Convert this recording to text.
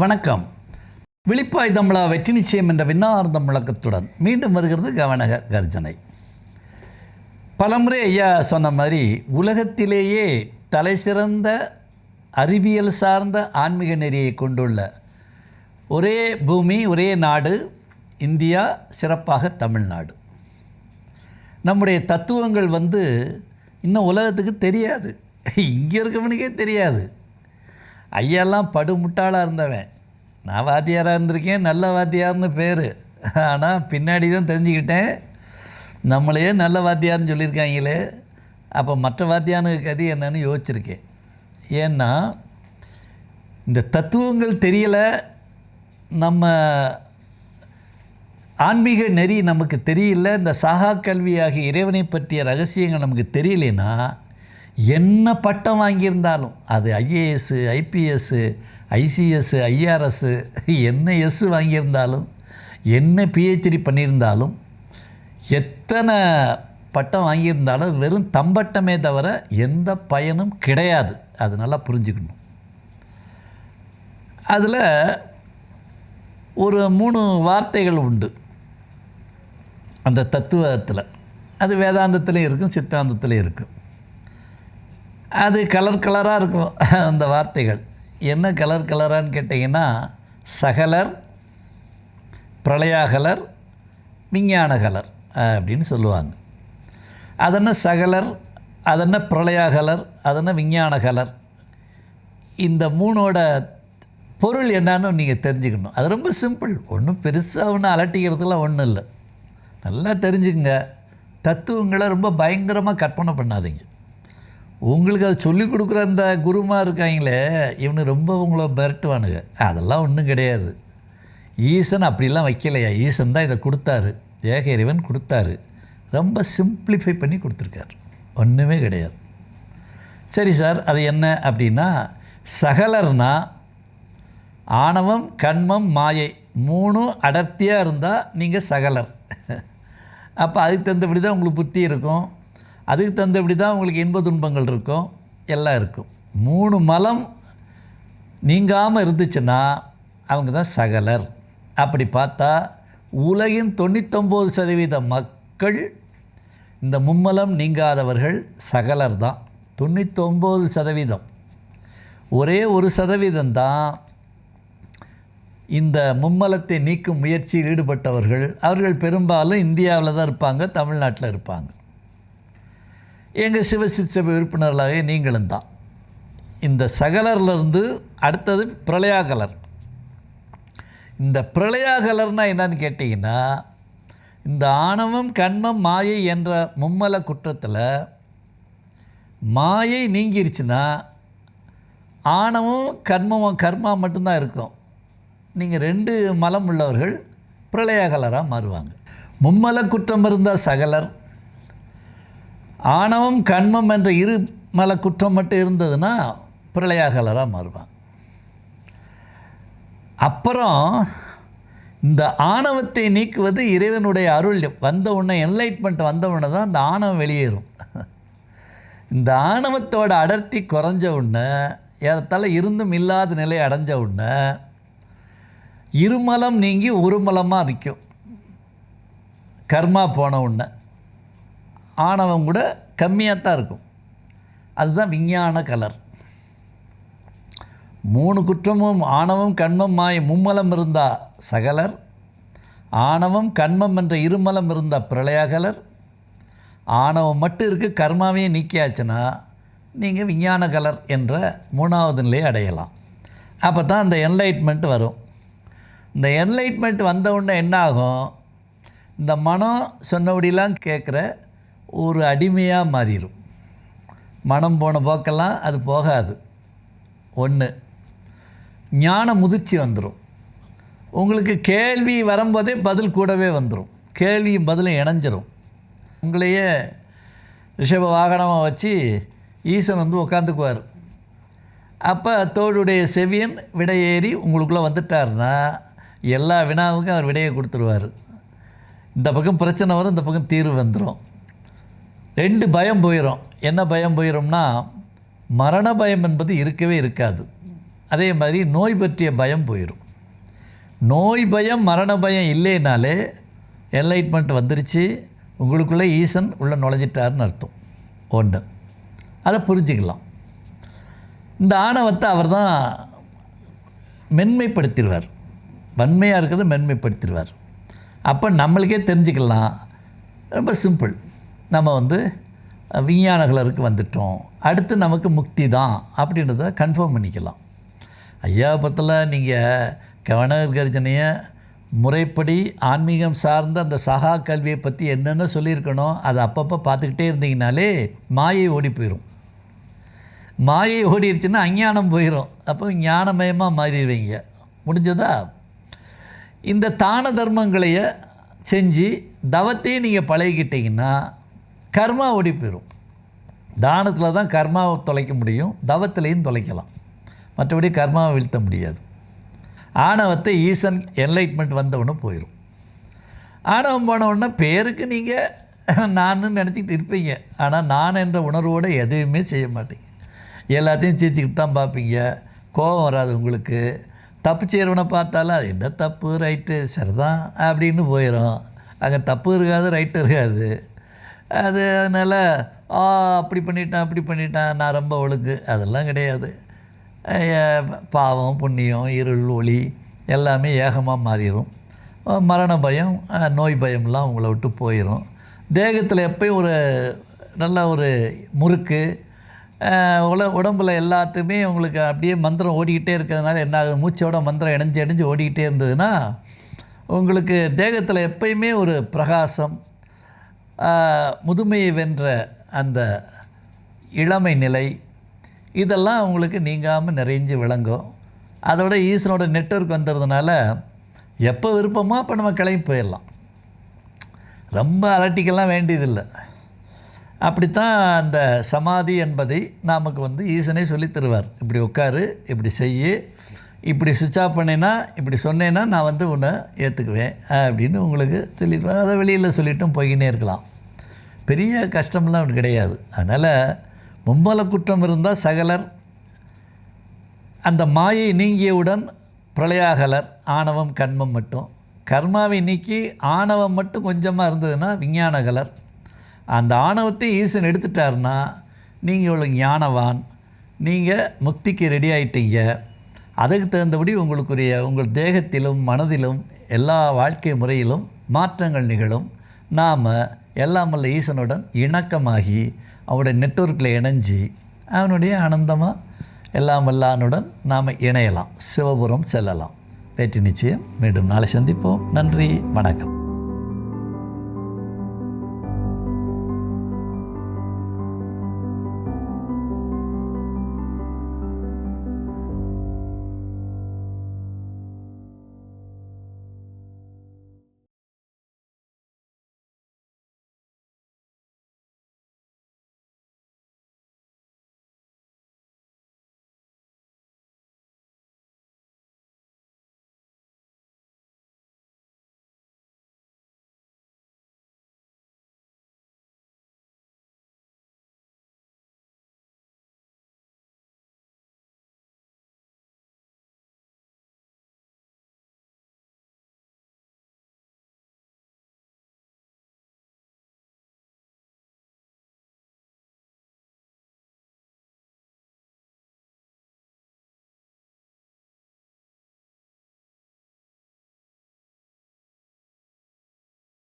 வணக்கம். விழிப்பாய் தமிழா வெற்றி நிச்சயம் என்ற விண்ணார்ந்த முழக்கத்துடன் மீண்டும் வருகிறது கவனக கர்ஜனை. பலமுறை ஐயா சொன்ன மாதிரி உலகத்திலேயே தலை சிறந்த அறிவியல் சார்ந்த ஆன்மீக நெறியை கொண்டுள்ள ஒரே பூமி ஒரே நாடு இந்தியா சிறப்பாக தமிழ்நாடு. நம்முடைய தத்துவங்கள் வந்து இன்னும் உலகத்துக்கு தெரியாது. இங்கே இருக்கவனுக்கே தெரியாது. ஐயெல்லாம் படுமுட்டாளாக இருந்தவன். நான் வாத்தியாராக இருந்திருக்கேன் நல்ல வாத்தியார்னு பேர். ஆனால் பின்னாடி தான் தெரிஞ்சுக்கிட்டேன். நம்மளையே நல்ல வாத்தியார்னு சொல்லியிருக்காங்களே. அப்போ மற்ற வாத்தியானுக்கு கதி என்னன்னு யோசிச்சிருக்கேன். ஏன்னா இந்த தத்துவங்கள் தெரியலை. நம்ம ஆன்மீக நெறி நமக்கு தெரியல. இந்த சாகா கல்வியாகிய இறைவனை பற்றிய ரகசியங்கள் நமக்கு தெரியலனா என்ன பட்டம் வாங்கியிருந்தாலும் அது ஐஏஎஸ்ஸு ஐபிஎஸ்ஸு ஐசிஎஸ்ஸு ஐஆர்எஸ்ஸு என்ன எஸ்ஸு வாங்கியிருந்தாலும் என்ன பிஹெச்டி பண்ணியிருந்தாலும் எத்தனை பட்டம் வாங்கியிருந்தாலும் வெறும் தம்பட்டமே தவிர எந்த பயனும் கிடையாது. அது நல்லா புரிஞ்சுக்கணும். அதில் ஒரு மூணு வார்த்தைகள் உண்டு. அந்த தத்துவத்தில். அது வேதாந்தத்துலேயும் இருக்கும் சித்தாந்தத்துலேயும் இருக்கும். அது கலர் கலராக இருக்கும். அந்த வார்த்தைகள். என்ன கலர் கலரான்னு கேட்டிங்கன்னா சகலர் பிரளயாகலர் விஞ்ஞானகலர் அப்படின்னு சொல்லுவாங்க. அதென்ன சகலர் அதென்ன பிரளயாகலர் அதென்ன விஞ்ஞானகலர்? இந்த மூணோட பொருள் என்னன்னு நீங்கள் தெரிஞ்சுக்கணும். அது ரொம்ப சிம்பிள் ஒன்றும் பெருசாக ஒன்றும் அலட்டிக்கிறதுலாம் ஒன்றும் இல்லை. நல்லா தெரிஞ்சுக்கங்க. தத்துவங்களை ரொம்ப பயங்கரமாக கற்பனை பண்ணாதீங்க. உங்களுக்கு அதை சொல்லிக் கொடுக்குற அந்த குருமா இருக்காங்களே இவனு ரொம்ப உங்களை மிரட்டுவானுங்க. அதெல்லாம் ஒன்றும் கிடையாது. ஈசன் அப்படிலாம் வைக்கலையா? ஈசன் தான் இதை கொடுத்தாரு. ஏக இறைவன் கொடுத்தாரு. ரொம்ப சிம்பிளிஃபை பண்ணி கொடுத்துருக்காரு. ஒன்றுமே கிடையாது. சரி சார் அது என்ன அப்படின்னா சகலர்னா ஆணவம் கண்மம் மாயை மூணும் அடர்த்தியாக இருந்தால் நீங்கள் சகலர். அப்போ அதுக்கு தகுந்தபடி தான் உங்களுக்கு புத்தி இருக்கும். அதுக்கு தகுந்தபடி தான் உங்களுக்கு இன்ப துன்பங்கள் இருக்கும் எல்லாம் இருக்கும். மூணு மலம் நீங்காமல் இருந்துச்சுன்னா அவங்க தான் சகலர். அப்படி பார்த்தா உலகின் தொண்ணூத்தொம்பது சதவீத மக்கள் இந்த மும்மலம் நீங்காதவர்கள் சகலர் தான். தொண்ணூத்தொம்பது சதவீதம். ஒரே ஒரு சதவீதம் தான் இந்த மும்மலத்தை நீக்கும் முயற்சியில் ஈடுபட்டவர்கள். அவர்கள் பெரும்பாலும் இந்தியாவில் தான் இருப்பாங்க தமிழ்நாட்டில் இருப்பாங்க. எங்கள் சிவசிற்சபை உறுப்பினர்களாக நீங்களும் தான். இந்த சகலர்லேருந்து அடுத்தது பிரளயாகலர். இந்த பிரளயாகலர்னால் என்னன்னு கேட்டிங்கன்னா இந்த ஆணவம் கண்மம் மாயை என்ற மும்மல குற்றத்தில் மாயை நீங்கிருச்சுன்னா ஆணவம் கர்மம் கர்மா மட்டும்தான் இருக்கும். நீங்கள் ரெண்டு மலம் உள்ளவர்கள் பிரளயகலராக மாறுவாங்க. மும்மல குற்றம் இருந்தால் சகலர் ஆணவம் கண்மம் என்ற இரு மல குற்றம் மட்டும் இருந்ததுன்னா பிரளயாகலராக மாறுவாங்க அப்புறம் இந்த ஆணவத்தை நீக்குவது இறைவனுடைய அருள். வந்த உடனே என்லைட்மெண்ட் வந்த உடனே தான் இந்த ஆணவம் வெளியேறும். இந்த ஆணவத்தோட அடர்த்தி குறைஞ்ச உடனே ஏறத்தால் இருந்தும் இல்லாத நிலை அடைஞ்ச உடனே இருமலம் நீங்கி ஒரு மலமாக நிற்கும். கர்மா போன உடனே. ஆணவம் கூட கம்மியாக தான் இருக்கும். அதுதான் விஞ்ஞான கலர். மூணு குற்றமும் ஆணவம் கண்மம் மாய மும்மலம் இருந்தால் சகலர். ஆணவம் கண்மம் என்ற இருமலம் இருந்தால் பிரளயகலர் ஆணவம் மட்டும் இருக்குது கர்மாவையும் நீக்கியாச்சுன்னா நீங்கள் விஞ்ஞான கலர் என்ற மூணாவது நிலையை அடையலாம். அப்போ தான் அந்த என்லைட்மெண்ட் வரும். இந்த என்லைட்மெண்ட் வந்தவுடனே என்ன ஆகும் இந்த மனம் சொன்னபடிலாம் கேட்குற ஒரு அடிமையாக மாறிடும் மனம் போன போக்கெல்லாம் அது போகாது. ஒன்று ஞான முதிர்ச்சி வந்துடும் உங்களுக்கு கேள்வி வரும்போதே பதில் கூடவே வந்துடும் கேள்வியும் பதிலும் இணைஞ்சிரும். உங்களையே ரிஷப வாகனமாக வச்சு ஈசன் வந்து உட்காந்துக்குவார் அப்போ தோளுடைய செவியன் விடையேறி உங்களுக்குள்ளே வந்துட்டார்னா எல்லா வினாவுக்கும் அவர் விடையை கொடுத்துருவார். இந்த பக்கம் பிரச்சனை வரும் இந்த பக்கம் தீர்வு வந்துடும் ரெண்டு பயம் போயிடும் என்ன பயம் போயிடும்னா மரண பயம் என்பது இருக்கவே இருக்காது. அதே மாதிரி நோய் பற்றிய பயம் போயிடும் நோய் பயம் மரண பயம் இல்லைனாலே என்லைட்மெண்ட் வந்துருச்சு. உங்களுக்குள்ளே ஈசன் உள்ளே நுழைஞ்சிட்டாருன்னு அர்த்தம். ஒன்று. அதை புரிஞ்சுக்கலாம். இந்த ஆணவத்தை அவர் தான் மென்மைப்படுத்திடுவார். வன்மையாக இருக்கிறத மென்மைப்படுத்திடுவார். அப்போ நம்மளுக்கே தெரிஞ்சுக்கலாம். ரொம்ப சிம்பிள் நம்ம வந்து விஞ்ஞானகலருக்கு வந்துட்டோம். அடுத்து நமக்கு முக்தி தான் அப்படின்றத கன்ஃபார்ம் பண்ணிக்கலாம். ஐயா பத்தில் நீங்கள் கவனகர்கர்ஜனையை முறைப்படி ஆன்மீகம் சார்ந்த அந்த சகா கல்வியை பற்றி என்னென்ன சொல்லியிருக்கணும் அதை அப்பப்போ பார்த்துக்கிட்டே இருந்தீங்கனாலே மாயை ஓடி போயிடும் மாயை ஓடிடுச்சுன்னா அஞ்ஞானம் போயிடும் அப்போ ஞானமயமாக மாறிடுவீங்க. முடிஞ்சதா? இந்த தான தர்மங்களைய செஞ்சு தவத்தையும் நீங்கள் பழகிக்கிட்டீங்கன்னா கர்மா ஓடி போயிடும் தானத்தில் தான் கர்மாவை தொலைக்க முடியும் தவத்திலையும் தொலைக்கலாம். மற்றபடி கர்மாவை வீழ்த்த முடியாது. ஆணவத்தை ஈசன் என்லைட்மெண்ட் வந்தவொடனே போயிடும் ஆணவம் போனவுடனே பேருக்கு நீங்கள் நான் நினச்சிக்கிட்டு இருப்பீங்க. ஆனால் நான் என்ற உணர்வோடு எதையுமே செய்ய மாட்டீங்க. எல்லாத்தையும் சிரிச்சுக்கிட்டு தான் பார்ப்பீங்க. கோபம் வராது உங்களுக்கு. தப்பு செய்கிறவனை பார்த்தாலும் அது என்ன தப்பு ரைட்டு சரிதான் அப்படின்னு போயிடும் அங்கே தப்பு இருக்காது ரைட்டு இருக்காது. அது அதனால் ஆ அப்படி பண்ணிட்டான் அப்படி பண்ணிட்டான் நான் ரொம்ப ஒழுங்கு. அதெல்லாம் கிடையாது. பாவம் புண்ணியம் இருள் ஒளி எல்லாமே ஏகமாக மாறிடும் மரண பயம் நோய் பயம்லாம் உங்களை விட்டு போயிடும் தேகத்தில் எப்பயும் ஒரு நல்ல ஒரு முறுக்கு. உல உடம்பில் எல்லாத்துமே உங்களுக்கு அப்படியே மந்திரம் ஓடிக்கிட்டே இருக்கிறதுனால என்ன ஆகுது? மூச்சோட மந்திரம் இணைஞ்சு இணைஞ்சு ஓடிக்கிட்டே இருந்ததுன்னா உங்களுக்கு தேகத்தில் எப்பயுமே ஒரு பிரகாசம் முதுமையை வென்ற அந்த இளமை நிலை இதெல்லாம் உங்களுக்கு நீங்காமல் நிறைஞ்சு விளங்கும். அதோட ஈசனோட நெட்வொர்க் வந்துடுறதுனால எப்போ விருப்பமோ அப்போ நம்ம கிளம்பி போயிடலாம். ரொம்ப அலட்டிக்கெல்லாம் வேண்டியதில்லை. அப்படித்தான் அந்த சமாதி என்பதை நமக்கு வந்து ஈசனே சொல்லித் தருவார். இப்படி உட்காரு இப்படி செய்யு இப்படி சுவிட்ச் ஆஃப் பண்ணேன்னா இப்படி சொன்னேன்னா நான் வந்து உன்னை ஏற்றுக்குவேன் அப்படின்னு உங்களுக்கு சொல்லிடுவேன். அதை வெளியில் சொல்லிட்டும் போய்கினே இருக்கலாம். பெரிய கஷ்டம்லாம் அவனுக்கு கிடையாது. அதனால் மும்மல குற்றம் இருந்தால் சகலர் அந்த மாயை நீங்கியவுடன் பிரளயாகலர் ஆணவம் கண்மம் மட்டும். கர்மாவை நீக்கி ஆணவம் மட்டும் கொஞ்சமாக இருந்ததுன்னா விஞ்ஞானகலர். அந்த ஆணவத்தை ஈசன் எடுத்துட்டாருன்னா நீங்கள் இவ்வளோ ஞானவான் நீங்கள் முக்திக்கு ரெடி ஆயிட்டீங்க. அதுக்கு தகுந்தபடி உங்களுக்குரிய உங்கள் தேகத்திலும் மனதிலும் எல்லா வாழ்க்கை முறையிலும் மாற்றங்கள் நிகழும். நாம் எல்லாம் வல்ல ஈசனுடன் இணக்கமாகி அவனுடைய நெட்வொர்க்கில் இணைஞ்சு அவனுடைய ஆனந்தமாக எல்லாம் வல்லானுடன் நாம் இணையலாம். சிவபுரம் செல்லலாம். பேட்டி நிச்சயம். மீண்டும் நாளை சந்திப்போம். நன்றி. வணக்கம்.